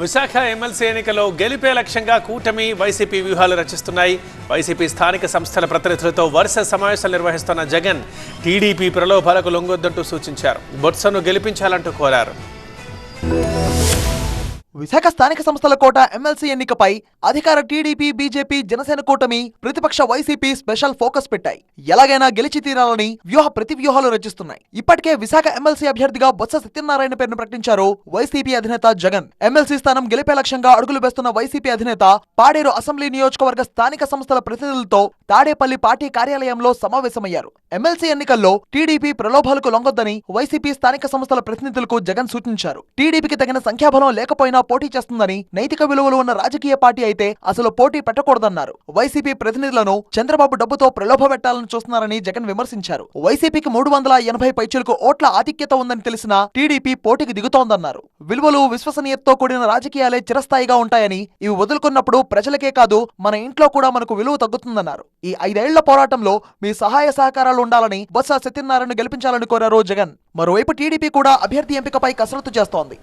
Visakha MLC ఎన్నికలో గెలిపే లక్ష్యంగా కూటమి వైసీపీ వ్యూహాలు రచిస్తున్నాయి. వైసీపీ స్థానిక సంస్థల ప్రతినిధులతో వరుస సమావేశాలు నిర్వహిస్తున్న జగన్ టీడీపీ ప్రలోభాలకు లొంగొద్దంటూ సూచించారు. బొత్సను గెలిపించాలంటూ కోరారు. విశాఖ స్థానిక సంస్థల కోట ఎమ్మెల్సీ ఎన్నికపై అధికార టీడీపీ బీజేపీ జనసేన కూటమి ప్రతిపక్ష వైసీపీ స్పెషల్ ఫోకస్ పెట్టాయి. ఎలాగైనా గెలిచి తీరాలని వ్యూహ ప్రతి వ్యూహాలు రచిస్తున్నాయి. ఇప్పటికే విశాఖ ఎమ్మెల్సీ అభ్యర్థిగా బొత్స సత్యనారాయణ పేరును ప్రకటించారు వైసీపీ అధినేత జగన్. ఎమ్మెల్సీ స్థానం గెలిపే లక్ష్యంగా అడుగులు వేస్తున్న వైసీపీ అధినేత పాడేరు అసెంబ్లీ నియోజకవర్గ స్థానిక సంస్థల ప్రతినిధులతో తాడేపల్లి పార్టీ కార్యాలయంలో సమావేశమయ్యారు. ఎమ్మెల్సీ ఎన్నికల్లో టీడీపీ ప్రలోభాలకు లొంగొద్దని వైసీపీ స్థానిక సంస్థల ప్రతినిధులకు జగన్ సూచించారు. టీడీపీకి తగిన సంఖ్యాబలం లేకపోయినా పోటీ చేస్తుందని నైతిక విలువలు ఉన్న రాజకీయ పార్టీ అయితే అసలు పోటీ పెట్టకూడదన్నారు. వైసీపీ ప్రతినిధులను చంద్రబాబు డబ్బుతో ప్రలోభ పెట్టాలని చూస్తున్నారని జగన్ విమర్శించారు. వైసీపీకి మూడు వందల ఎనభై పైచులకు ఓట్ల ఆధిక్యత ఉందని తెలిసిన టీడీపీ పోటీకి దిగుతోందన్నారు. విలువలు విశ్వసనీయతతో కూడిన రాజకీయాలే చిరస్థాయిగా ఉంటాయని ఇవి వదులుకున్నప్పుడు ప్రజలకే కాదు మన ఇంట్లో కూడా మనకు విలువ తగ్గుతుందన్నారు. ఈ ఐదేళ్ళ పోరాటంలో మీ సహాయ సహకారాలు ఉండాలని బొత్స సత్యనారాయణ గెలిపించాలని కోరారు జగన్. మరోవైపు టీడీపీ కూడా అభ్యర్థి ఎంపికపై కసరత్తు చేస్తోంది.